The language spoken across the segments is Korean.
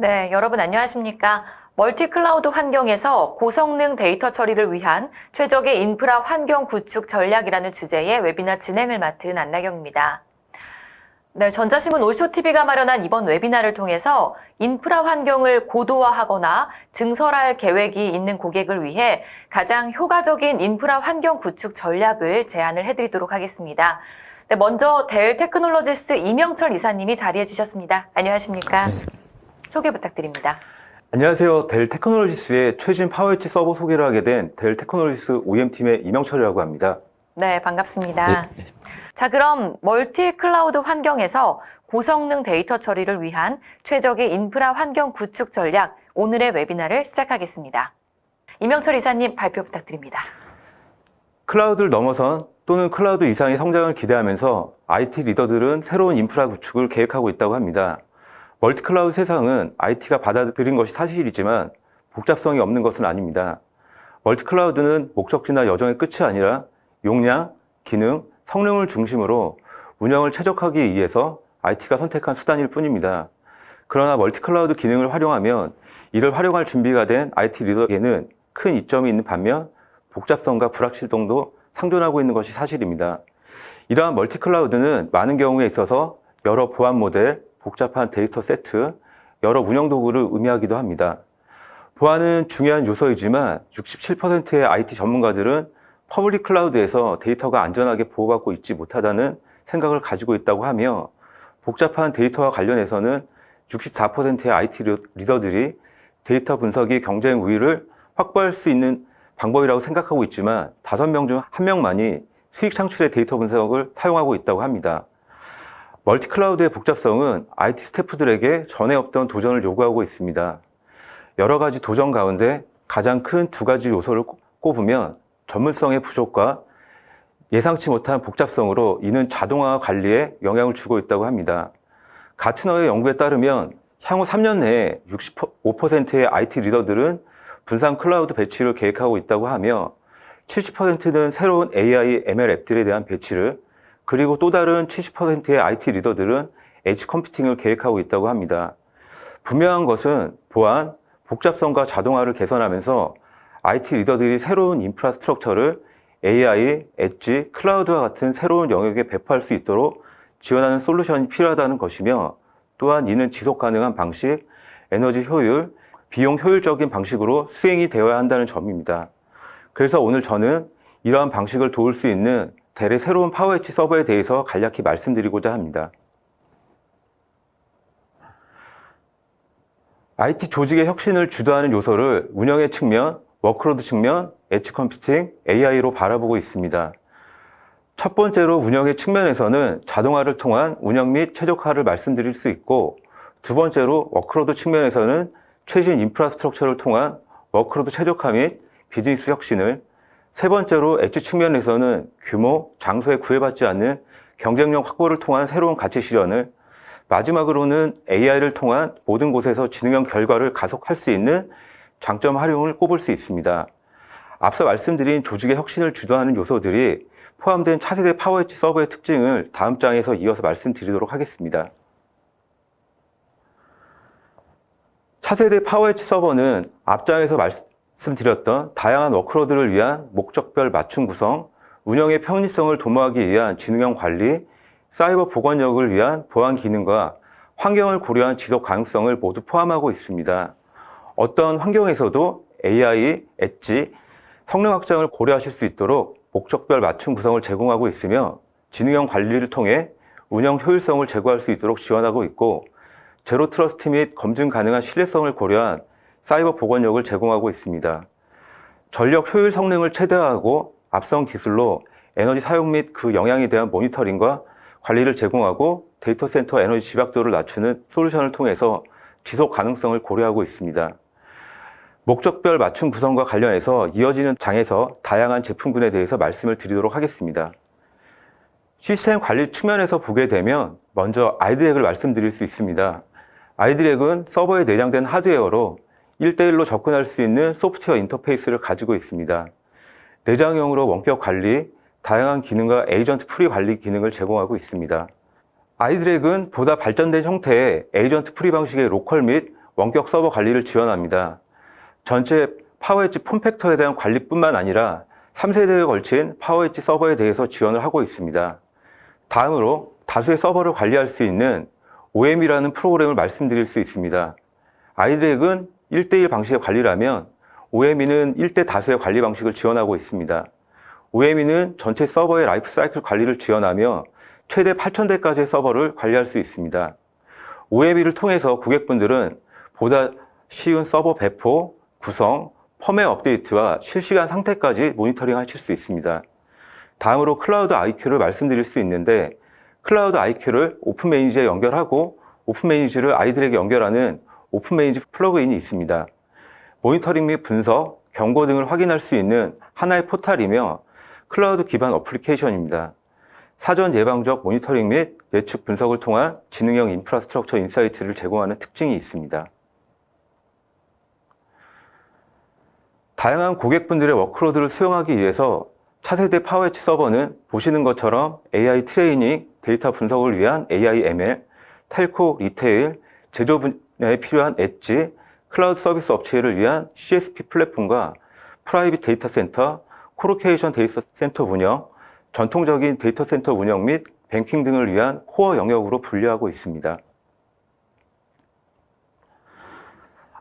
네, 여러분 안녕하십니까? 멀티 클라우드 환경에서 고성능 데이터 처리를 위한 최적의 인프라 환경 구축 전략이라는 주제의 웨비나 진행을 맡은 안나경입니다. 네, 전자신문 올쇼TV가 마련한 이번 웨비나를 통해서 인프라 환경을 고도화하거나 증설할 계획이 있는 고객을 위해 가장 효과적인 인프라 환경 구축 전략을 제안을 해드리도록 하겠습니다. 네, 먼저 델 테크놀로지스 이명철 이사님이 자리해 주셨습니다. 안녕하십니까? 소개 부탁드립니다. 안녕하세요. 델 테크놀로지스의 최신 파워엣지 서버 소개를 하게 된 델 테크놀로지스 OEM팀의 이명철이라고 합니다. 네, 반갑습니다. 자, 그럼 멀티 클라우드 환경에서 고성능 데이터 처리를 위한 최적의 인프라 환경 구축 전략 오늘의 웨비나를 시작하겠습니다. 이명철 이사님 발표 부탁드립니다. 클라우드를 넘어선 또는 클라우드 이상의 성장을 기대하면서 IT 리더들은 새로운 인프라 구축을 계획하고 있다고 합니다. 멀티 클라우드 세상은 IT가 받아들인 것이 사실이지만 복잡성이 없는 것은 아닙니다. 멀티 클라우드는 목적지나 여정의 끝이 아니라 용량, 기능, 성능을 중심으로 운영을 최적화하기 위해서 IT가 선택한 수단일 뿐입니다. 그러나 멀티 클라우드 기능을 활용하면 이를 활용할 준비가 된 IT 리더에게는 큰 이점이 있는 반면 복잡성과 불확실성도 상존하고 있는 것이 사실입니다. 이러한 멀티 클라우드는 많은 경우에 있어서 여러 보안 모델, 복잡한 데이터 세트, 여러 운영 도구를 의미하기도 합니다. 보안은 중요한 요소이지만 67%의 IT 전문가들은 퍼블릭 클라우드에서 데이터가 안전하게 보호받고 있지 못하다는 생각을 가지고 있다고 하며 복잡한 데이터와 관련해서는 64%의 IT 리더들이 데이터 분석이 경쟁 우위를 확보할 수 있는 방법이라고 생각하고 있지만 5명 중 1명만이 수익 창출의 데이터 분석을 사용하고 있다고 합니다. 멀티 클라우드의 복잡성은 IT 스태프들에게 전에 없던 도전을 요구하고 있습니다. 여러 가지 도전 가운데 가장 큰 두 가지 요소를 꼽으면 전문성의 부족과 예상치 못한 복잡성으로 이는 자동화 관리에 영향을 주고 있다고 합니다. 가트너의 연구에 따르면 향후 3년 내에 65%의 IT 리더들은 분산 클라우드 배치를 계획하고 있다고 하며 70%는 새로운 AI, ML 앱들에 대한 배치를 그리고 또 다른 70%의 IT 리더들은 에지 컴퓨팅을 계획하고 있다고 합니다. 분명한 것은 보안, 복잡성과 자동화를 개선하면서 IT 리더들이 새로운 인프라스트럭처를 AI, 엣지, 클라우드와 같은 새로운 영역에 배포할 수 있도록 지원하는 솔루션이 필요하다는 것이며 또한 이는 지속 가능한 방식, 에너지 효율, 비용 효율적인 방식으로 수행이 되어야 한다는 점입니다. 그래서 오늘 저는 이러한 방식을 도울 수 있는 델의 새로운 파워엣지 서버에 대해서 간략히 말씀드리고자 합니다. IT 조직의 혁신을 주도하는 요소를 운영의 측면, 워크로드 측면, 엣지 컴퓨팅, AI로 바라보고 있습니다. 첫 번째로 운영의 측면에서는 자동화를 통한 운영 및 최적화를 말씀드릴 수 있고 두 번째로 워크로드 측면에서는 최신 인프라스트럭처를 통한 워크로드 최적화 및 비즈니스 혁신을 세 번째로 엣지 측면에서는 규모, 장소에 구애받지 않는 경쟁력 확보를 통한 새로운 가치 실현을 마지막으로는 AI를 통한 모든 곳에서 지능형 결과를 가속할 수 있는 장점 활용을 꼽을 수 있습니다. 앞서 말씀드린 조직의 혁신을 주도하는 요소들이 포함된 차세대 파워엣지 서버의 특징을 다음 장에서 이어서 말씀드리도록 하겠습니다. 차세대 파워엣지 서버는 앞장에서 말씀드렸던 다양한 워크로드를 위한 목적별 맞춤 구성, 운영의 편의성을 도모하기 위한 지능형 관리, 사이버 보건력을 위한 보안 기능과 환경을 고려한 지속 가능성을 모두 포함하고 있습니다. 어떤 환경에서도 AI, 엣지, 성능 확장을 고려하실 수 있도록 목적별 맞춤 구성을 제공하고 있으며 지능형 관리를 통해 운영 효율성을 제고할 수 있도록 지원하고 있고 제로 트러스트 및 검증 가능한 신뢰성을 고려한 사이버 보건력을 제공하고 있습니다. 전력 효율 성능을 최대화하고 앞선 기술로 에너지 사용 및 그 영향에 대한 모니터링과 관리를 제공하고 데이터 센터 에너지 집약도를 낮추는 솔루션을 통해서 지속 가능성을 고려하고 있습니다. 목적별 맞춤 구성과 관련해서 이어지는 장에서 다양한 제품군에 대해서 말씀을 드리도록 하겠습니다. 시스템 관리 측면에서 보게 되면 먼저 아이드렉을 말씀드릴 수 있습니다. 아이드렉은 서버에 내장된 하드웨어로 1대1로 접근할 수 있는 소프트웨어 인터페이스를 가지고 있습니다. 내장형으로 원격 관리, 다양한 기능과 에이전트 프리 관리 기능을 제공하고 있습니다. 아이드렉은 보다 발전된 형태의 에이전트 프리 방식의 로컬 및 원격 서버 관리를 지원합니다. 전체 파워엣지 폼팩터에 대한 관리뿐만 아니라 3세대에 걸친 파워엣지 서버에 대해서 지원을 하고 있습니다. 다음으로 다수의 서버를 관리할 수 있는 OM이라는 프로그램을 말씀드릴 수 있습니다. 아이드렉은 1대1 방식의 관리를 하면 OM이는 1대 다수의 관리 방식을 지원하고 있습니다. OM이는 전체 서버의 라이프 사이클 관리를 지원하며 최대 8,000대까지의 서버를 관리할 수 있습니다. OM이를 통해서 고객분들은 보다 쉬운 서버 배포, 구성, 펌웨어 업데이트와 실시간 상태까지 모니터링 하실 수 있습니다. 다음으로 클라우드 IQ를 말씀드릴 수 있는데 클라우드 IQ를 오픈 매니지에 연결하고 오픈 매니지를 아이들에게 연결하는 오픈 매니지 플러그인이 있습니다. 모니터링 및 분석, 경고 등을 확인할 수 있는 하나의 포탈이며 클라우드 기반 어플리케이션입니다. 사전 예방적 모니터링 및 예측 분석을 통한 지능형 인프라스트럭처 인사이트를 제공하는 특징이 있습니다. 다양한 고객분들의 워크로드를 수용하기 위해서 차세대 파워엣지 서버는 보시는 것처럼 AI 트레이닝, 데이터 분석을 위한 AI ML, 텔코, 리테일, 제조 분야에 필요한 엣지, 클라우드 서비스 업체를 위한 CSP 플랫폼과 프라이빗 데이터 센터, 코로케이션 데이터 센터 운영, 전통적인 데이터 센터 운영 및 뱅킹 등을 위한 코어 영역으로 분류하고 있습니다.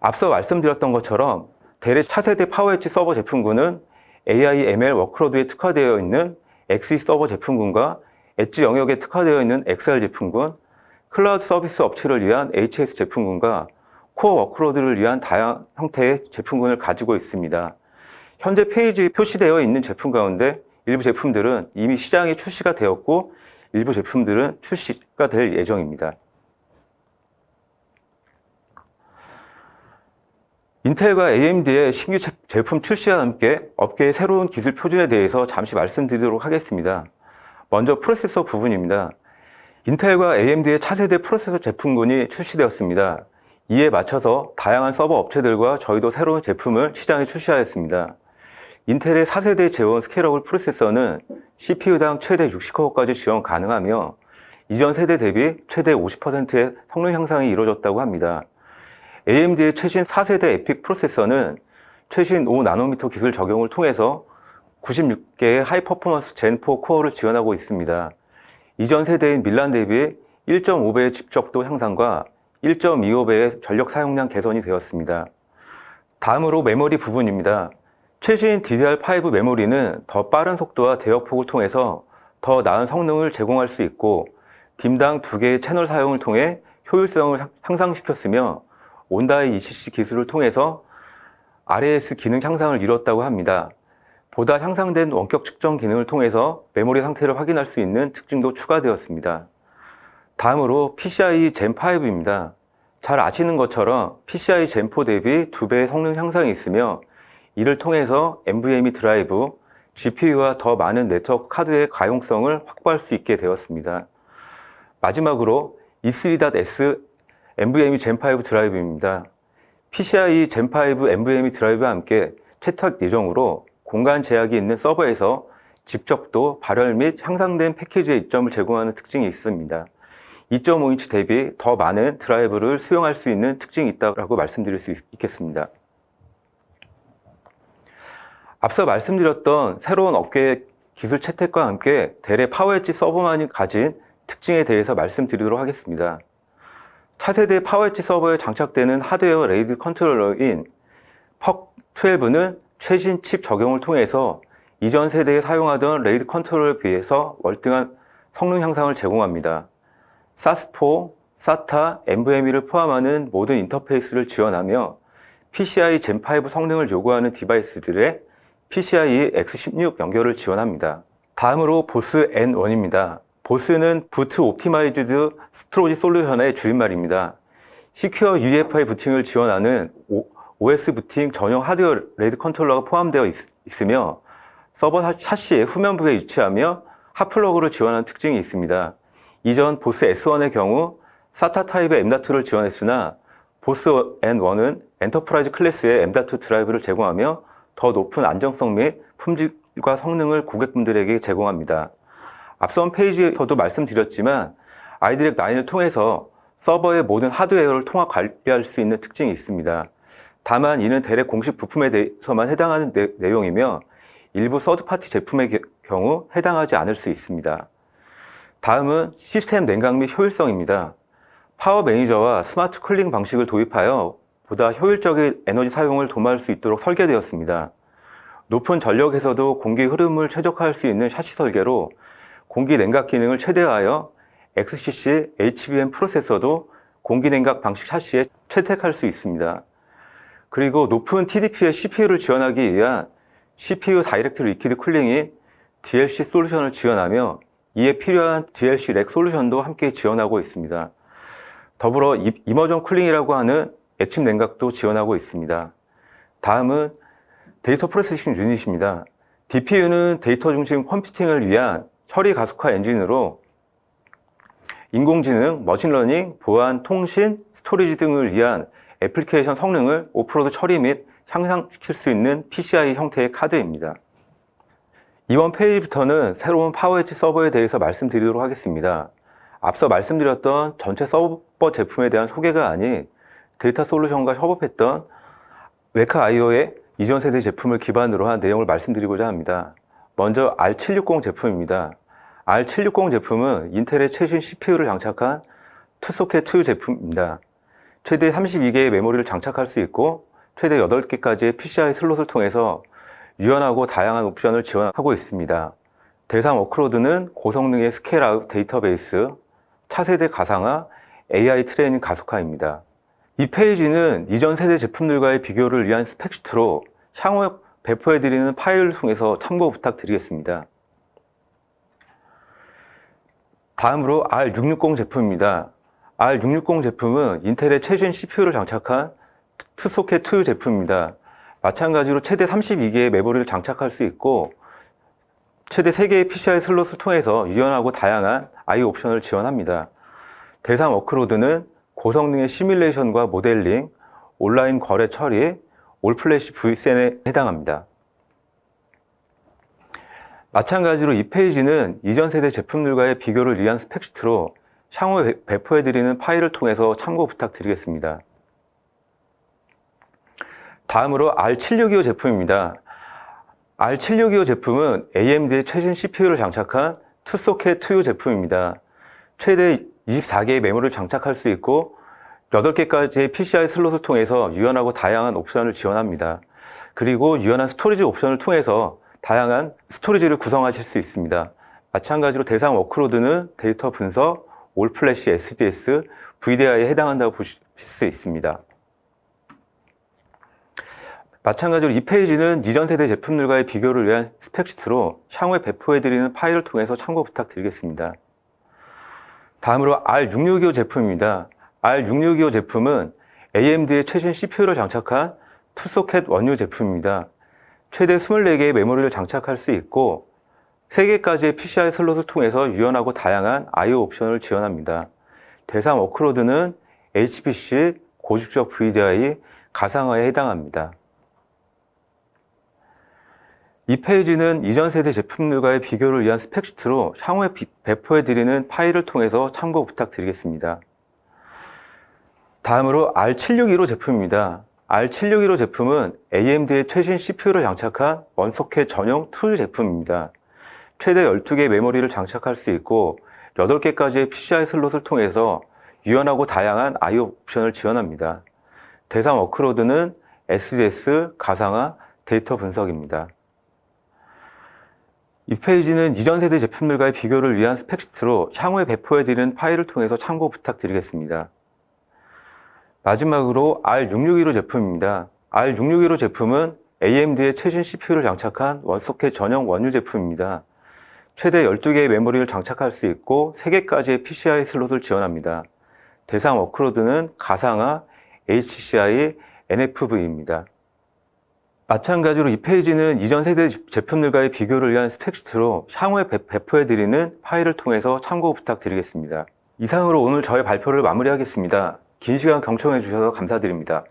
앞서 말씀드렸던 것처럼 대래 차세대 파워엣지 서버 제품군은 AI ML 워크로드에 특화되어 있는 XE 서버 제품군과 엣지 영역에 특화되어 있는 XR 제품군, 클라우드 서비스 업체를 위한 HS 제품군과 코어 워크로드를 위한 다양한 형태의 제품군을 가지고 있습니다. 현재 페이지에 표시되어 있는 제품 가운데 일부 제품들은 이미 시장에 출시가 되었고 일부 제품들은 출시가 될 예정입니다. 인텔과 AMD의 신규 제- 제품 출시와 함께 업계의 새로운 기술 표준에 대해서 잠시 말씀드리도록 하겠습니다. 먼저 프로세서 부분입니다. 인텔과 AMD의 차세대 프로세서 제품군이 출시되었습니다. 이에 맞춰서 다양한 서버 업체들과 저희도 새로운 제품을 시장에 출시하였습니다. 인텔의 4세대 제원 스케일러블 프로세서는 CPU당 최대 60코어까지 지원 가능하며 이전 세대 대비 최대 50%의 성능 향상이 이루어졌다고 합니다. AMD의 최신 4세대 에픽 프로세서는 최신 5나노미터 기술 적용을 통해서 96개의 하이 퍼포먼스 젠4 코어를 지원하고 있습니다. 이전 세대인 밀란 대비 1.5배의 집적도 향상과 1.25배의 전력 사용량 개선이 되었습니다. 다음으로 메모리 부분입니다. 최신 DDR5 메모리는 더 빠른 속도와 대역폭을 통해서 더 나은 성능을 제공할 수 있고 딤당 두 개의 채널 사용을 통해 효율성을 향상시켰으며 온다이 ECC 기술을 통해서 RAS 기능 향상을 이뤘다고 합니다. 보다 향상된 원격 측정 기능을 통해서 메모리 상태를 확인할 수 있는 특징도 추가되었습니다. 다음으로 PCIe Gen5입니다. 잘 아시는 것처럼 PCIe Gen4 대비 2배의 성능 향상이 있으며 이를 통해서 NVMe 드라이브, GPU와 더 많은 네트워크 카드의 가용성을 확보할 수 있게 되었습니다. 마지막으로 E3.S NVMe Gen5 드라이브입니다. PCIe Gen5 NVMe 드라이브와 함께 채택 예정으로 공간 제약이 있는 서버에서 집적도, 발열 및 향상된 패키지의 이점을 제공하는 특징이 있습니다. 2.5인치 대비 더 많은 드라이브를 수용할 수 있는 특징이 있다고 말씀드릴 수 있- 있겠습니다. 앞서 말씀드렸던 새로운 업계의 기술 채택과 함께 대래 파워엣지 서버만이 가진 특징에 대해서 말씀드리도록 하겠습니다. 차세대 파워엣지 서버에 장착되는 하드웨어 레이드 컨트롤러인 POC12는 최신 칩 적용을 통해서 이전 세대에 사용하던 레이드 컨트롤러에 비해서 월등한 성능 향상을 제공합니다. SAS4, SATA, NVMe를 포함하는 모든 인터페이스를 지원하며 PCIe Gen5 성능을 요구하는 디바이스들의 PCIe X16 연결을 지원합니다. 다음으로 보스 N1입니다. 보스는 부트 옵티마이즈드 스토리지 솔루션의 줄임말입니다. 시큐어 UEFI 부팅을 지원하는 OS 부팅 전용 하드웨어 레이드 컨트롤러가 포함되어 있, 있으며 서버 샤시의 후면부에 위치하며 핫플러그를 지원하는 특징이 있습니다. 이전 보스 S1의 경우 SATA 타입의 M.2를 지원했으나 보스 N1은 엔터프라이즈 클래스의 M.2 드라이브를 제공하며 더 높은 안정성 및 품질과 성능을 고객분들에게 제공합니다. 앞선 페이지에서도 말씀드렸지만 아이드렉 9을 통해서 서버의 모든 하드웨어를 통합 관리할 수 있는 특징이 있습니다. 다만 이는 대략 공식 부품에 대해서만 해당하는 내, 내용이며 일부 서드파티 제품의 게- 경우 해당하지 않을 수 있습니다. 다음은 시스템 냉각 및 효율성입니다. 파워 매니저와 스마트 쿨링 방식을 도입하여 보다 효율적인 에너지 사용을 도모할 수 있도록 설계되었습니다. 높은 전력에서도 공기 흐름을 최적화할 수 있는 샤시 설계로 공기 냉각 기능을 최대화하여 XCC HBM 프로세서도 공기 냉각 방식 샤시에 채택할 수 있습니다. 그리고 높은 TDP의 CPU를 지원하기 위한 CPU 다이렉트 리퀴드 쿨링인 DLC 솔루션을 지원하며 이에 필요한 DLC 렉 솔루션도 함께 지원하고 있습니다. 더불어 이- 이머전 쿨링이라고 하는 액침 냉각도 지원하고 있습니다. 다음은 데이터 프로세싱 유닛입니다. DPU는 데이터 중심 컴퓨팅을 위한 처리 가속화 엔진으로 인공지능, 머신러닝, 보안, 통신, 스토리지 등을 위한 애플리케이션 성능을 오프로드 처리 및 향상시킬 수 있는 PCI 형태의 카드입니다. 이번 페이지부터는 새로운 파워엣지 서버에 대해서 말씀드리도록 하겠습니다. 앞서 말씀드렸던 전체 서버 제품에 대한 소개가 아닌 데이터 솔루션과 협업했던 웨카 IO의 이전 세대 제품을 기반으로 한 내용을 말씀드리고자 합니다. 먼저 R760 제품입니다. R760 제품은 인텔의 최신 CPU를 장착한 투소켓 2 제품입니다. 최대 32개의 메모리를 장착할 수 있고 최대 8개까지의 PCI 슬롯을 통해서 유연하고 다양한 옵션을 지원하고 있습니다. 대상 워크로드는 고성능의 스케일아웃 데이터베이스, 차세대 가상화, AI 트레이닝 가속화입니다. 이 페이지는 이전 세대 제품들과의 비교를 위한 스펙시트로 향후 배포해드리는 파일을 통해서 참고 부탁드리겠습니다. 다음으로 R660 제품입니다. R660 제품은 인텔의 최신 CPU를 장착한 투소켓 2 제품입니다. 마찬가지로 최대 32개의 메모리를 장착할 수 있고 최대 3개의 PCI 슬롯을 통해서 유연하고 다양한 I/O 옵션을 지원합니다. 대상 워크로드는 고성능의 시뮬레이션과 모델링, 온라인 거래 처리, 올플래시 VCN에 해당합니다. 마찬가지로 이 페이지는 이전 세대 제품들과의 비교를 위한 스펙시트로 향후 배- 배포해드리는 파일을 통해서 참고 부탁드리겠습니다. 다음으로 R762 제품입니다. R762 제품은 AMD의 최신 CPU를 장착한 투소켓 2 제품입니다. 최대 24개의 메모리를 장착할 수 있고 8개까지의 PCI 슬롯을 통해서 유연하고 다양한 옵션을 지원합니다. 그리고 유연한 스토리지 옵션을 통해서 다양한 스토리지를 구성하실 수 있습니다. 마찬가지로 대상 워크로드는 데이터 분석, 올플래시 SDS, VDI에 해당한다고 보실 수 있습니다. 마찬가지로 이 페이지는 이전 세대 제품들과의 비교를 위한 스펙시트로 향후에 배포해드리는 파일을 통해서 참고 부탁드리겠습니다. 다음으로 R665 제품입니다. R665 제품은 AMD의 최신 CPU를 장착한 투소켓 원유 제품입니다. 최대 24개의 메모리를 장착할 수 있고 3개까지의 PCI 슬롯을 통해서 유연하고 다양한 I/O 옵션을 지원합니다. 대상 워크로드는 HPC, 고직접 VDI, 가상화에 해당합니다. 이 페이지는 이전 세대 제품들과의 비교를 위한 스펙 시트로 향후에 비- 배포해드리는 파일을 통해서 참고 부탁드리겠습니다. 다음으로 R761호 제품입니다. R761호 제품은 AMD의 최신 CPU를 장착한 원소켓 전용 툴 제품입니다. 최대 12개의 메모리를 장착할 수 있고 8개까지의 PCI 슬롯을 통해서 유연하고 다양한 I/O 옵션을 지원합니다. 대상 워크로드는 SDS, 가상화, 데이터 분석입니다. 이 페이지는 이전 세대 제품들과의 비교를 위한 스펙시트로 향후에 배포해드리는 파일을 통해서 참고 부탁드리겠습니다. 마지막으로 R661호 제품입니다. R661호 제품은 AMD의 최신 CPU를 장착한 원소켓 전용 원유 제품입니다. 최대 12개의 메모리를 장착할 수 있고 3개까지의 PCI 슬롯을 지원합니다. 대상 워크로드는 가상화, HCI, NFV입니다. 마찬가지로 이 페이지는 이전 세대 제품들과의 비교를 위한 스펙시트로 향후에 배- 배포해드리는 파일을 통해서 참고 부탁드리겠습니다. 이상으로 오늘 저의 발표를 마무리하겠습니다. 긴 시간 경청해 주셔서 감사드립니다.